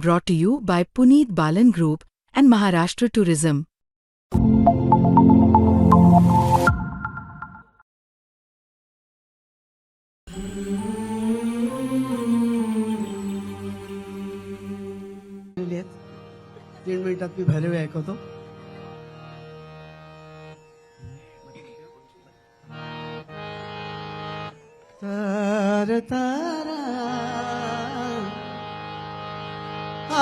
brought to you by Puneet Balan Group and Maharashtra Tourism. तीन मिनिटात मी भैरवी ऐकवतो तर Ah.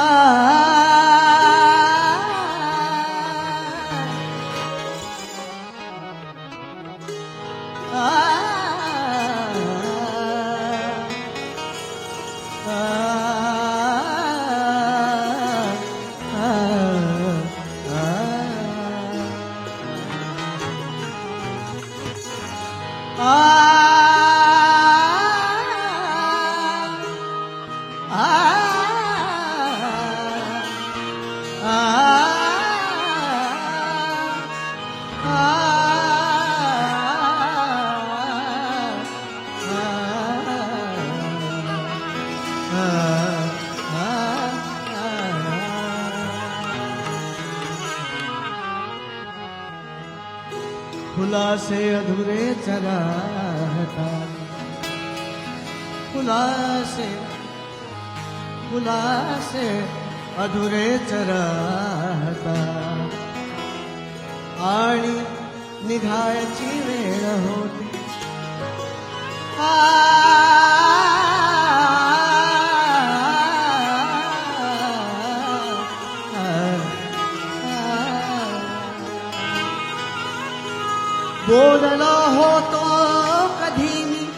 ah. ah. ah. फुला से अधूरे चराहता। फुला से फुला से अधुरे चराहता। आणि निघायची वेळ हो बोललो होतो कधी? मी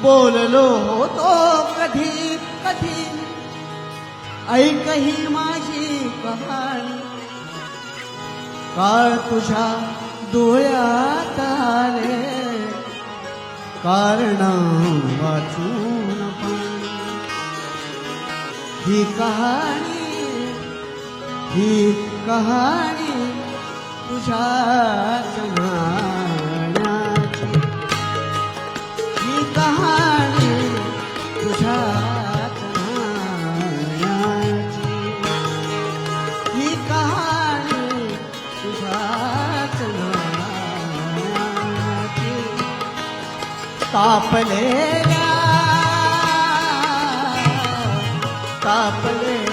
बोललो होतो कधी? कधी? ऐकही माझी कहाणी. काळ तुझ्या डोळ्यात आले. कारण वाचून पाणी ही कहाणी ही कहाणी तुझ्या તાપલે તાપલે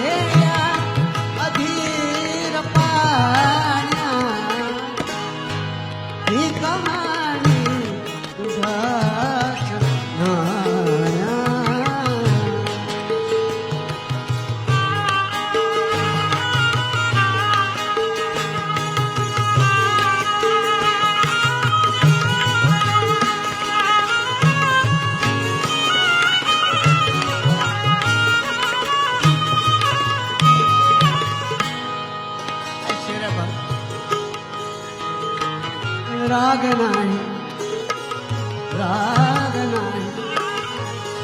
राग नाही राग नाही.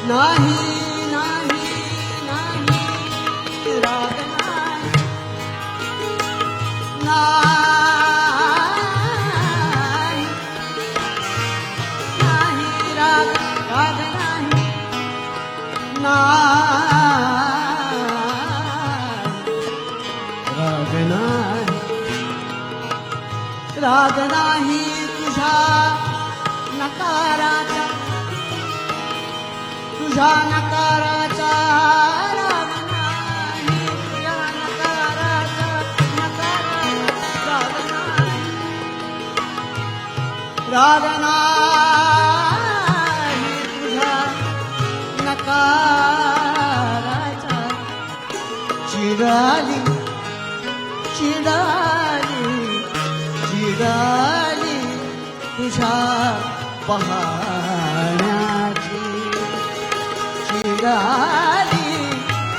नाही. तुझ्या नकाराचा राग नाही तुझ्या नकाराचा चिडाली चिडाली चिडाली तुझ्या निघाली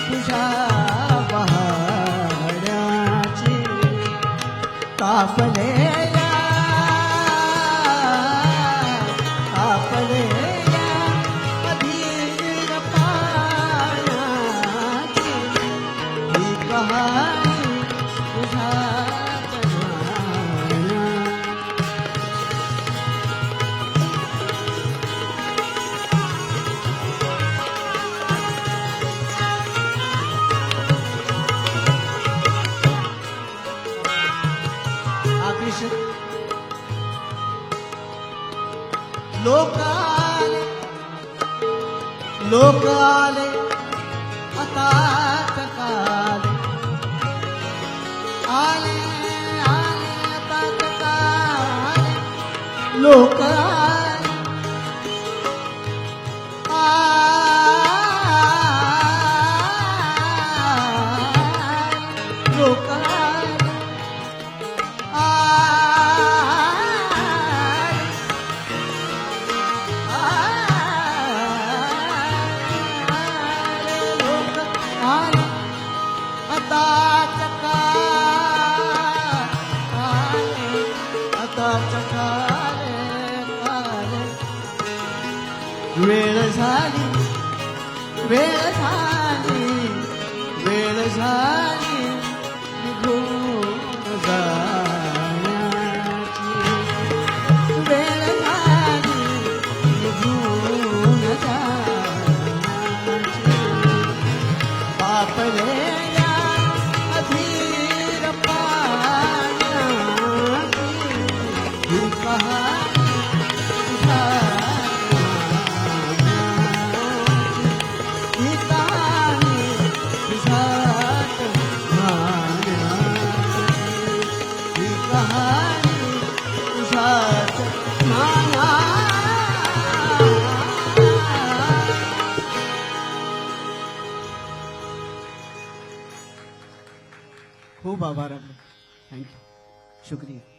तुझ्या पहाड्याची कापले लोक आले लोक आले आता काले. आले आले आता काले. लोक आले वेळ झाली वेळ झाली वेळ झाली निघून जाण्याची खूब आभार आपने थैंक यू शुक्रिया।